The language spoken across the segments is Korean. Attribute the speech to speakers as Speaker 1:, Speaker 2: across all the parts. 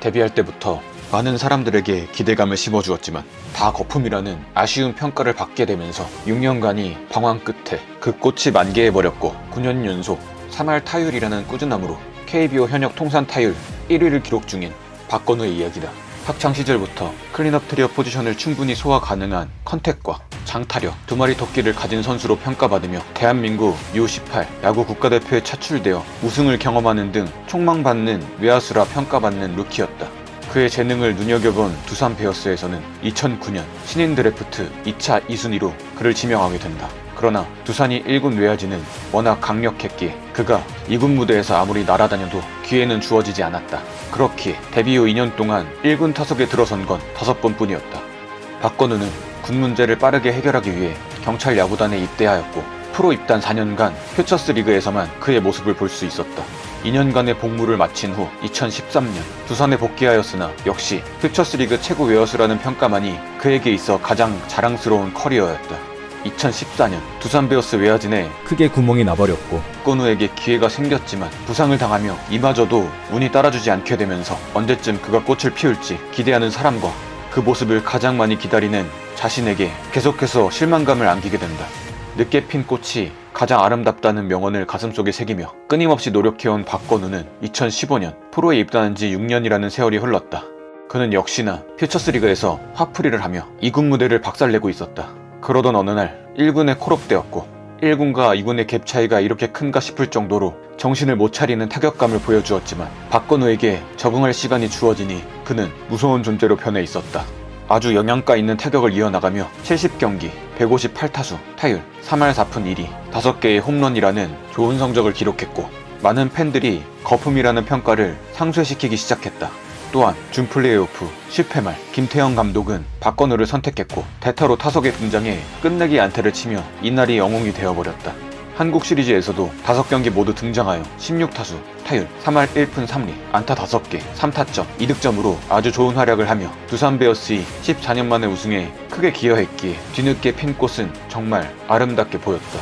Speaker 1: 데뷔할 때부터 많은 사람들에게 기대감을 심어주었지만 다 거품이라는 아쉬운 평가를 받게 되면서 6년간이 방황 끝에 그 꽃이 만개해버렸고 9년 연속 3할 타율이라는 꾸준함으로 KBO 현역 통산 타율 1위를 기록 중인 박건우의 이야기다. 학창 시절부터 클린업 트리어 포지션을 충분히 소화 가능한 컨택과 장타력 두 마리 토끼를 가진 선수로 평가받으며 대한민국 U18 야구 국가대표에 차출되어 우승을 경험하는 등 촉망받는 외야수라 평가받는 루키였다. 그의 재능을 눈여겨본 두산 베어스에서는 2009년 신인 드래프트 2차 2순위로 그를 지명하게 된다. 그러나 두산이 1군 외야지는 워낙 강력했기에 그가 2군 무대에서 아무리 날아다녀도 기회는 주어지지 않았다. 그렇기에 데뷔 후 2년 동안 1군 타석에 들어선 건 5번 뿐이었다. 박건우는 군 문제를 빠르게 해결하기 위해 경찰 야구단에 입대하였고 프로 입단 4년간 퓨처스 리그에서만 그의 모습을 볼 수 있었다. 2년간의 복무를 마친 후 2013년 두산에 복귀하였으나 역시 퓨처스 리그 최고 외야수라는 평가만이 그에게 있어 가장 자랑스러운 커리어였다. 2014년 두산 베어스 외야진에
Speaker 2: 크게 구멍이 나버렸고
Speaker 1: 건우에게 기회가 생겼지만 부상을 당하며 이마저도 운이 따라주지 않게 되면서 언제쯤 그가 꽃을 피울지 기대하는 사람과 그 모습을 가장 많이 기다리는 자신에게 계속해서 실망감을 안기게 된다. 늦게 핀 꽃이 가장 아름답다는 명언을 가슴속에 새기며 끊임없이 노력해온 박건우는 2015년 프로에 입단한 지 6년이라는 세월이 흘렀다. 그는 역시나 퓨처스리그에서 화풀이를 하며 2군 무대를 박살내고 있었다. 그러던 어느 날 1군에 콜업되었고 1군과 2군의 갭 차이가 이렇게 큰가 싶을 정도로 정신을 못 차리는 타격감을 보여주었지만 박건우에게 적응할 시간이 주어지니 그는 무서운 존재로 변해 있었다. 아주 영양가 있는 타격을 이어나가며 70경기 158타수 타율 3할 4푼 1위 5개의 홈런이라는 좋은 성적을 기록했고 많은 팬들이 거품이라는 평가를 상쇄시키기 시작했다. 또한 준 플레이오프 10회 말 김태형 감독은 박건우를 선택했고 대타로 타석에 등장해 끝내기 안타를 치며 이날이 영웅이 되어버렸다. 한국 시리즈에서도 5경기 모두 등장하여 16타수, 타율, 3할 1푼 3리, 안타 5개, 3타점, 2득점으로 아주 좋은 활약을 하며 두산 베어스의 14년 만에 우승에 크게 기여했기에 뒤늦게 핀 꽃은 정말 아름답게 보였다.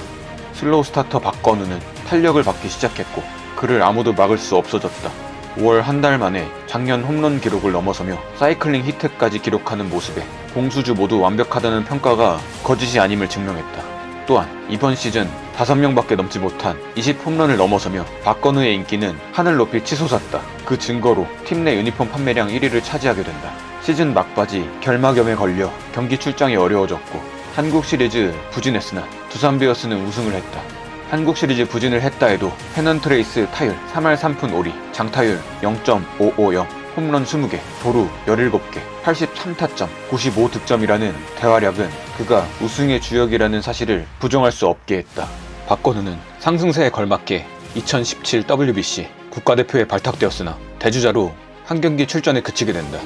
Speaker 1: 슬로우 스타터 박건우는 탄력을 받기 시작했고 그를 아무도 막을 수 없어졌다. 5월 한 달 만에 작년 홈런 기록을 넘어서며 사이클링 히트까지 기록하는 모습에 공수주 모두 완벽하다는 평가가 거짓이 아님을 증명했다. 또한 이번 시즌 5명밖에 넘지 못한 20홈런을 넘어서며 박건우의 인기는 하늘 높이 치솟았다. 그 증거로 팀 내 유니폼 판매량 1위를 차지하게 된다. 시즌 막바지 결막염에 걸려 경기 출장이 어려워졌고 한국 시리즈 부진했으나 두산 베어스는 우승을 했다. 한국 시리즈 부진을 했다 해도 페넌트레이스 타율 3할 3푼 5리, 장타율 0.550, 홈런 20개, 도루 17개, 83타점, 95득점이라는 대활약은 그가 우승의 주역이라는 사실을 부정할 수 없게 했다. 박건우는 상승세에 걸맞게 2017 WBC 국가대표에 발탁되었으나 대주자로 한 경기 출전에 그치게 된다.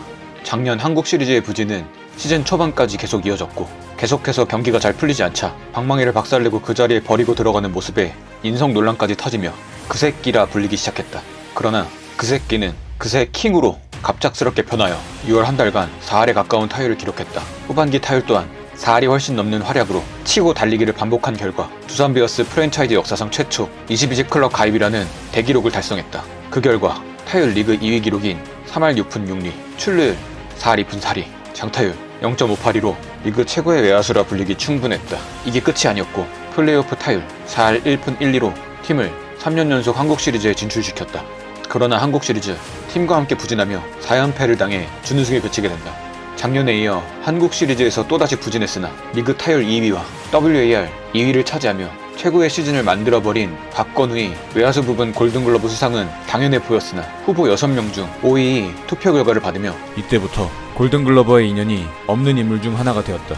Speaker 1: 작년 한국 시리즈의 부진은 시즌 초반까지 계속 이어졌고 계속해서 경기가 잘 풀리지 않자 방망이를 박살내고 그 자리에 버리고 들어가는 모습에 인성 논란까지 터지며 그 새끼라 불리기 시작했다. 그러나 그 새끼는 그새 킹으로 갑작스럽게 변하여 6월 한 달간 4할에 가까운 타율을 기록했다. 후반기 타율 또한 4할이 훨씬 넘는 활약으로 치고 달리기를 반복한 결과 두산 베어스 프랜차이즈 역사상 최초 22직 클럽 가입이라는 대기록을 달성했다. 그 결과 타율 리그 2위 기록인 3할 6푼 6리, 출루율 4할 2푼 4리, 장타율 0.582로 리그 최고의 외야수라 불리기 충분했다. 이게 끝이 아니었고 플레이오프 타율 4할 1푼 1리로 팀을 3년 연속 한국 시리즈에 진출시켰다. 그러나 한국 시리즈 팀과 함께 부진하며 4연패를 당해 준우승에 그치게 된다. 작년에 이어 한국 시리즈에서 또다시 부진했으나 리그 타율 2위와 WAR 2위를 차지하며 최고의 시즌을 만들어버린 박건우의 외야수 부분 골든글러브 수상은 당연해 보였으나 후보 6명 중 5위의 투표 결과를 받으며
Speaker 2: 이때부터 골든글러버의 인연이 없는 인물 중 하나가 되었다.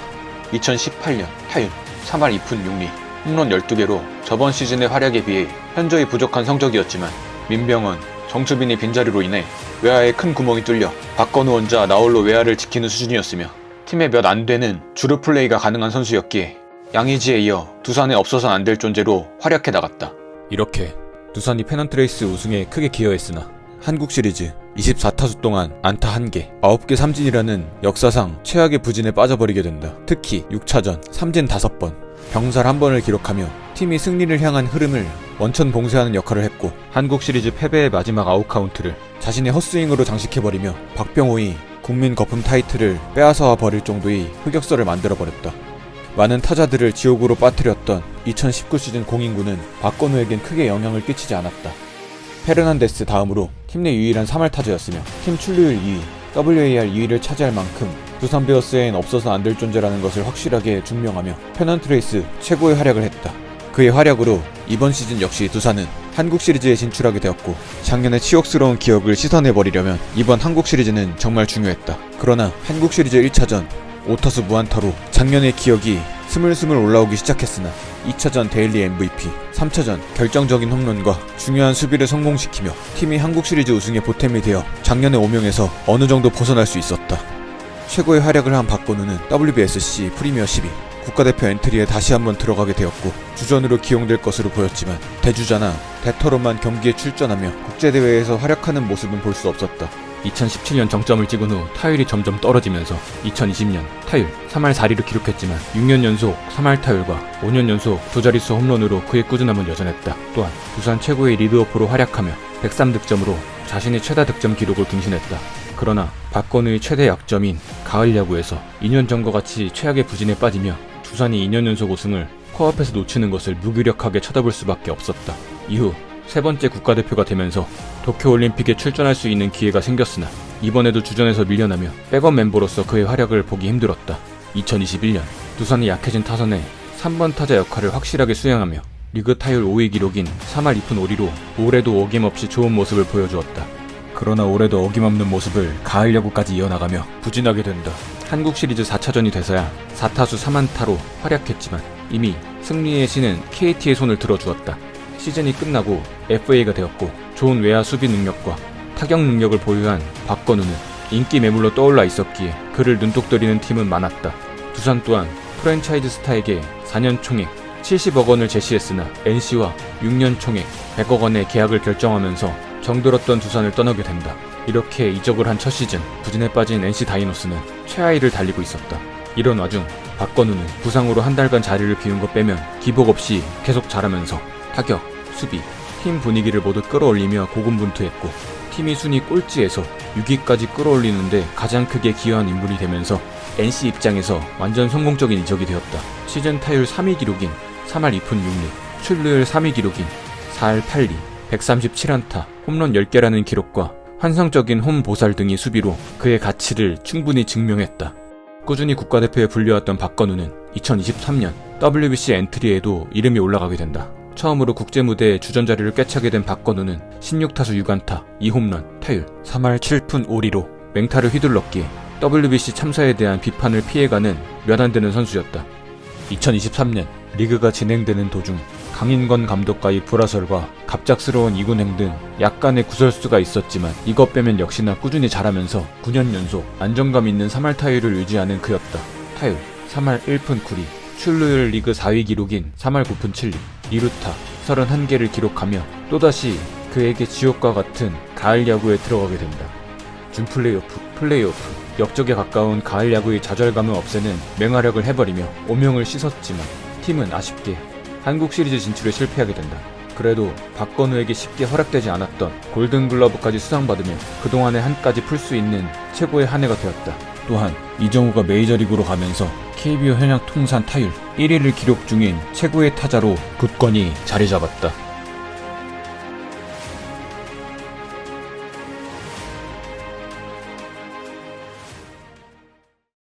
Speaker 1: 2018년 타율 3할 2푼 6리 홈런 12개로 저번 시즌의 활약에 비해 현저히 부족한 성적이었지만 민병헌, 정수빈이 빈자리로 인해 외야에 큰 구멍이 뚫려 박건우 혼자 나홀로 외야를 지키는 수준이었으며 팀에 몇안 되는 주루 플레이가 가능한 선수였기에 양의지에 이어 두산에 없어선 안될 존재로 활약해 나갔다.
Speaker 2: 이렇게 두산이 페넌트레이스 우승에 크게 기여했으나 한국 시리즈 24타수 동안 안타 1개, 9개 삼진이라는 역사상 최악의 부진에 빠져버리게 된다. 특히 6차전 삼진 5번, 병살 1번을 기록하며 팀이 승리를 향한 흐름을 원천 봉쇄하는 역할을 했고 한국 시리즈 패배의 마지막 아웃카운트를 자신의 헛스윙으로 장식해버리며 박병호의 국민 거품 타이틀을 빼앗아와 버릴 정도의 흑역사를 만들어버렸다. 많은 타자들을 지옥으로 빠뜨렸던 2019 시즌 공인구는 박건우에겐 크게 영향을 끼치지 않았다. 페르난데스 다음으로 팀 내 유일한 3할 타자였으며 팀 출루율 2위, WAR 2위를 차지할 만큼 두산 베어스엔 없어서 안 될 존재라는 것을 확실하게 증명하며 페넌트레이스 최고의 활약을 했다. 그의 활약으로 이번 시즌 역시 두산은 한국 시리즈에 진출하게 되었고 작년의 치욕스러운 기억을 씻어내버리려면 이번 한국 시리즈는 정말 중요했다. 그러나 한국 시리즈 1차전 5타수 무안타로 작년의 기억이 스물스물 올라오기 시작했으나 2차전 데일리 MVP, 3차전 결정적인 홈런과 중요한 수비를 성공시키며 팀이 한국 시리즈 우승의 보탬이 되어 작년의 오명에서 어느 정도 벗어날 수 있었다. 최고의 활약을 한 박건우는 WBSC 프리미어 12 국가대표 엔트리에 다시 한번 들어가게 되었고 주전으로 기용될 것으로 보였지만 대주자나 대터로만 경기에 출전하며 국제대회에서 활약하는 모습은 볼 수 없었다.
Speaker 3: 2017년 정점을 찍은 후 타율이 점점 떨어지면서 2020년 타율 3할 4리를 기록했지만 6년 연속 3할 타율과 5년 연속 두 자릿수 홈런으로 그의 꾸준함은 여전했다. 또한 부산 최고의 리드오프로 활약하며 103득점으로 자신의 최다 득점 기록을 갱신했다. 그러나 박건우의 최대 약점인 가을 야구에서 2년 전과 같이 최악의 부진에 빠지며 두산이 2년 연속 우승을 코앞에서 놓치는 것을 무기력하게 쳐다볼 수밖에 없었다. 이후 세 번째 국가대표가 되면서 도쿄올림픽에 출전할 수 있는 기회가 생겼으나 이번에도 주전에서 밀려나며 백업 멤버로서 그의 활약을 보기 힘들었다. 2021년 두산이 약해진 타선에 3번 타자 역할을 확실하게 수행하며 리그 타율 5위 기록인 3할 2푼 5리로 올해도 어김없이 좋은 모습을 보여주었다. 그러나 올해도 어김없는 모습을 가을 야구까지 이어나가며 부진하게 된다. 한국 시리즈 4차전이 돼서야 4타수 3안타로 활약했지만 이미 승리의 신은 KT의 손을 들어주었다. 시즌이 끝나고 FA가 되었고 좋은 외야 수비 능력과 타격 능력을 보유한 박건우는 인기 매물로 떠올라 있었기에 그를 눈독들이는 팀은 많았다. 두산 또한 프랜차이즈 스타에게 4년 총액 70억 원을 제시했으나 NC와 6년 총액 100억 원의 계약을 결정하면서 정들었던 두산을 떠나게 된다. 이렇게 이적을 한 첫 시즌 부진에 빠진 NC 다이노스는 최하위를 달리고 있었다. 이런 와중 박건우는 부상으로 한 달간 자리를 비운 것 빼면 기복 없이 계속 잘하면서 타격, 수비, 팀 분위기를 모두 끌어올리며 고군분투했고 팀이 순위 꼴찌에서 6위까지 끌어올리는데 가장 크게 기여한 인물이 되면서 NC 입장에서 완전 성공적인 이적이 되었다. 시즌 타율 3위 기록인 3할 2푼 6리, 출루율 3위 기록인 4할 8리, 137안타, 홈런 10개라는 기록과 환상적인 홈 보살 등의 수비로 그의 가치를 충분히 증명했다. 꾸준히 국가대표에 불려왔던 박건우는 2023년 WBC 엔트리에도 이름이 올라가게 된다. 처음으로 국제무대에 주전 자리를 꿰차게 된 박건우는 16타수 6안타, 2홈런, 타율, 3할 7푼 5리로 맹타를 휘둘렀기에 WBC 참사에 대한 비판을 피해가는 몇 안 되는 선수였다. 2023년 리그가 진행되는 도중 강인권 감독과의 불화설과 갑작스러운 이군행 등 약간의 구설수가 있었지만 이것 빼면 역시나 꾸준히 잘하면서 9년 연속 안정감 있는 3할 타율을 유지하는 그였다. 타율 3할 1푼 9리, 출루율 리그 4위 기록인 3할 9푼 7리, 2루타 31개를 기록하며 또다시 그에게 지옥과 같은 가을 야구에 들어가게 된다. 준 플레이오프, 플레이오프, 역적에 가까운 가을 야구의 좌절감을 없애는 맹활약을 해버리며 오명을 씻었지만 팀은 아쉽게 한국 시리즈 진출에 실패하게 된다. 그래도 박건우에게 쉽게 허락되지 않았던 골든글러브까지 수상받으며 그동안의 한까지 풀 수 있는 최고의 한 해가 되었다. 또한 이정우가 메이저리그로 가면서 KBO 현역 통산 타율 1위를 기록 중인 최고의 타자로 굳건히 자리 잡았다.